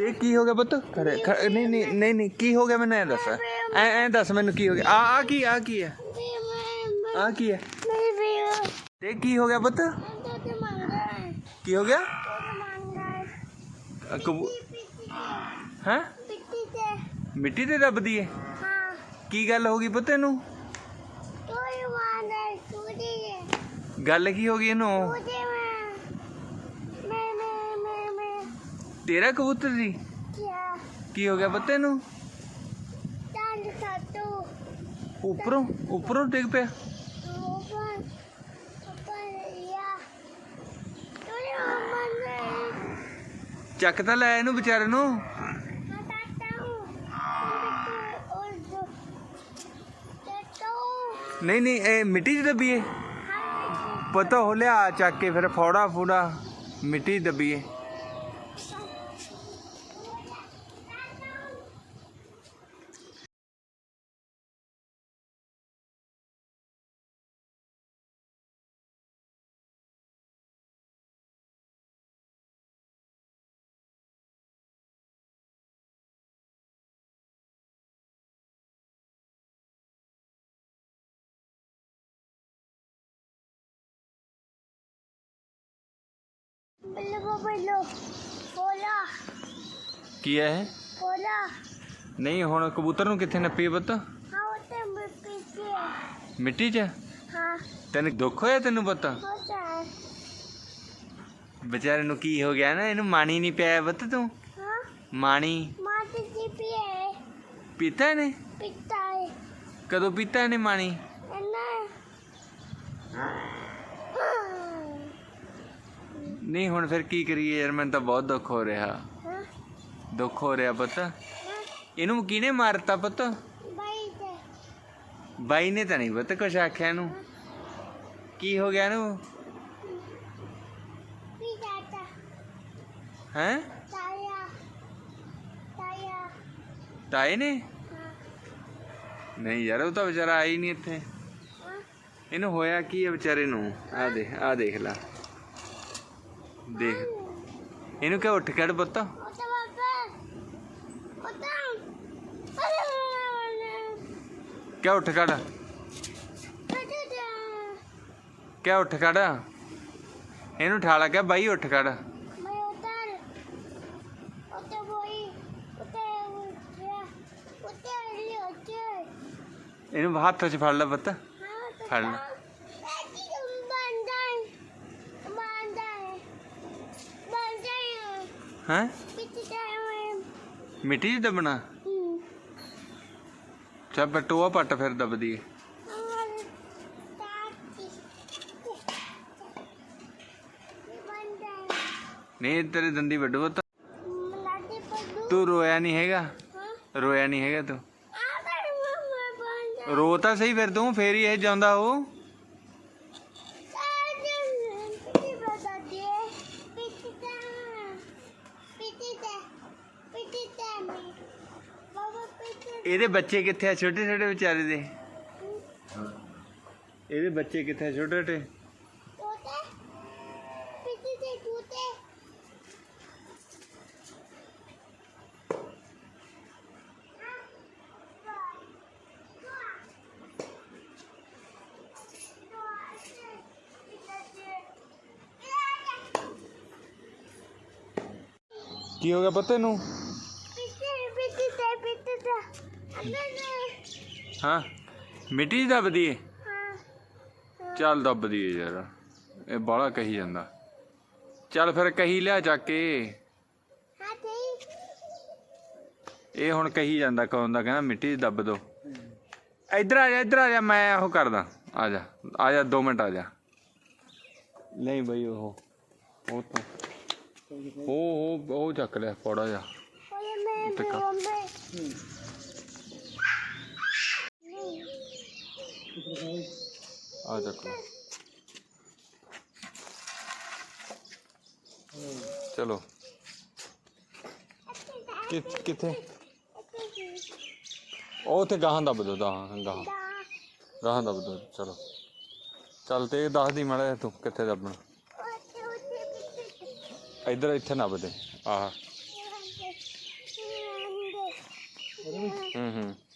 ਤੇ ਕੀ ਹੋ ਗਿਆ ਪੁੱਤ? ਖੜੇ ਖ- ਨਹੀਂ ਨਹੀਂ ਨਹੀਂ ਨਹੀਂ ਕੀ ਹੋ ਗਿਆ ਮੈਨੂੰ ਐ ਦੱਸ। ਐ ਐ ਦੱਸ ਮੈਨੂੰ ਕੀ ਹੋ ਗਿਆ? ਆ ਆ ਕੀ ਆ ਕੀ ਹੈ? ਆ ਕੀ ਹੈ? ਤੇ ਕੀ ਹੋ ਗਿਆ ਪੁੱਤ? ਕੀ ਹੋ ਗਿਆ? ਕਬੂ ਹੈ? ਮਿੱਟੀ ਤੇ ਦੱਬਦੀ ਏ? ਹਾਂ ਕੀ ਗੱਲ ਹੋ ਗਈ ਪੁੱਤ ਇਹਨੂੰ? ਗੱਲ ਕੀ ਹੋ ਗਈ ਇਹਨੂੰ ਤੁਝੇ ਮੈਂ ਮੈਂ ਮੈਂ ਮੈਂ ਮੈਂ ਤੇਰਾ ਕਬੂਤਰ ਜੀ ਕੀ ਹੋ ਗਿਆ ਬੱਤੇ ਨੂੰ ਦੰਦ ਕੱਟੋ ਉੱਪਰੋਂ ਉੱਪਰੋਂ ਡਿੱਗ ਪਿਆ? ਚੱਕ ਤਾਂ ਲੈ ਇਹਨੂੰ ਵਿਚਾਰੇ ਨੂੰ। ਨਹੀਂ ਨਹੀਂ ਇਹ ਮਿੱਟੀ ਚ ਦੱਬੀਏ। ਪਤਾ ਹੋ ਲਿਆ ਚੱਕ ਕੇ ਫਿਰ ਫੌੜਾ ਫੂੜਾ ਮਿੱਟੀ ਦੱਬੀਏ। ਕੀ ਹੈ ਇਹ? ਨਹੀਂ ਹੁਣ ਕਬੂਤਰ ਨੂੰ ਕਿੱਥੇ ਨੱਪੀ ਪੁੱਤ? ਹਾਂ ਉਹ ਤੇ ਮਿੱਟੀ ਸੀ ਮਿੱਟੀ 'ਚ? ਹਾਂ। ਤੈਨੂੰ ਦੁੱਖ ਹੋਇਆ ਤੈਨੂੰ ਪੁੱਤ? ਹੋ ਵਿਚਾਰੇ ਨੂੰ ਕੀ ਹੋ ਗਿਆ ਨਾ ਇਹਨੂੰ ਮਾਣੀ ਨਹੀਂ ਪਿਆ ਪੁੱਤ ਤੂੰ? ਹਾਂ। ਮਾਣੀ? ਮਾਤੀ ਜੀ ਪੀਏ? ਪੀਤਾ ਹੈ। ਕਦੋਂ ਪੀਤਾ ਇਹਨੇ ਮਾਣੀ? ਨਹੀਂ ਹੁਣ ਫਿਰ ਕੀ ਕਰੀਏ ਯਾਰ ਮੈਨੂੰ ਤਾਂ ਬਹੁਤ ਦੁੱਖ ਹੋ ਰਿਹਾ। ਦੁੱਖ ਹੋ ਰਿਹਾ ਪੁੱਤ। ਇਹਨੂੰ ਕਿਹਨੇ ਮਾਰਤਾ ਪੁੱਤ? ਬਾਈ ਨੇ ਤਾਂ ਨਹੀਂ ਪੁੱਤ ਕੁਛ ਆਖਿਆ ਇਹਨੂੰ। ਕੀ ਹੋ ਗਿਆ ਇਹਨੂੰ? ਹੈ? ਤਾਏ ਨੇ? ਨਹੀਂ ਯਾਰ ਉਹ ਤਾਂ ਵਿਚਾਰਾ ਆਈ ਨਹੀਂ ਇੱਥੇ। ਇਹਨੂੰ ਹੋਇਆ ਕੀ ਹੈ ਵਿਚਾਰੇ ਨੂੰ? ਆ ਦੇਖ ਆ ਦੇਖ ਲੈ। ਦੇਖ। ਇਹਨੂੰ ਕਿਹਾ ਉੱਠ ਖੜ ਪੁੱਤ। ਕਿਆ ਉੱਠ ਕੜ ਕਿਆ ਉੱਠ ਕੜ ਇਹਨੂੰ ਠਾ ਠਾਲਾ ਕਿਆ ਬਾਈ ਉੱਠ ਖੜ। ਇਹਨੂੰ ਹੱਥ 'ਚ ਫੜ ਲੈ ਪੁੱਤ। ਫੜ ਲੈ। ਹੈ? ਮਿੱਟੀ ਚ ਦਬਣਾ? ਚਾ ਬਟੋਆ ਪੱਟ ਫਿਰ ਦਬਦੀ ਹੈ। ਨਹੀਂ ਤੇਰੇ ਦੰਦੀ ਵੱਡੋ ਤਾਂ ਤੂੰ ਰੋਇਆ ਨਹੀਂ ਹੈਗਾ? ਰੋਇਆ ਨਹੀਂ ਹੈਗਾ ਤੂੰ? ਰੋ ਤਾਂ ਸਹੀ ਫਿਰ ਤੂੰ ਫੇਰ ਹੀ ਇਹ ਜਾਂਦਾ ਉਹ। ਇਹਦੇ ਬੱਚੇ ਕਿੱਥੇ ਆ? ਛੋਟੇ ਛੋਟੇ ਵਿਚਾਰੇ ਦੇ। ਇਹਦੇ ਬੱਚੇ ਕਿੱਥੇ ਆ? ਛੋਟੇ ਛੋਟੇ? ਕੀ ਹੋ ਗਿਆ ਪਤਾ ਇਹਨੂੰ ਹਾਂ? ਮਿੱਟੀ ਦੱਬਦੀ ਏ? ਚੱਲ ਦੱਬਦੀ ਏ ਯਾਰ। ਇਹ ਬਾਹਲਾ ਕਹੀ ਜਾਂਦਾ। ਚੱਲ ਫਿਰ ਕਹੀ ਲਿਆ ਚੱਕ ਕੇ। ਇਹ ਹੁਣ ਕਹੀ ਜਾਂਦਾ ਕੌਣ ਦਾ ਕਹਿੰਦਾ ਮਿੱਟੀ 'ਚ ਦੱਬ ਦੋ। ਇੱਧਰ ਆ ਜਾ ਇੱਧਰ ਆ ਜਾ ਮੈਂ ਉਹ ਕਰਦਾ। ਆ ਜਾ ਆ ਜਾ 2 ਮਿੰਟ ਆ ਜਾ। ਨਹੀਂ ਬਈ ਉਹ ਉਹ ਤਾਂ। ਉਹ ਉਹ ਉਹ ਚੱਕ ਲਿਆ ਪੌੜਾ ਜਾ ਆ ਲਿਆ ਚਲੋ। ਕਿੱਥੇ? ਉਹ ਤੇ ਗਾਹਾਂ ਦੱਬ ਦੋ ਗਾਹਾਂ। ਗਾਹਾਂ। ਗਾਹਾਂ ਦੱਬ ਦੋ ਚਲੋ। ਚੱਲ ਤੇ ਦੱਸ ਦੀ ਮਾੜਾ ਤੂੰ ਕਿੱਥੇ ਦੱਬਣਾ। ਇੱਧਰ ਇੱਥੇ ਨੱਬ ਦੇ। ਆਹ। ਹੂੰ ਹੂੰ।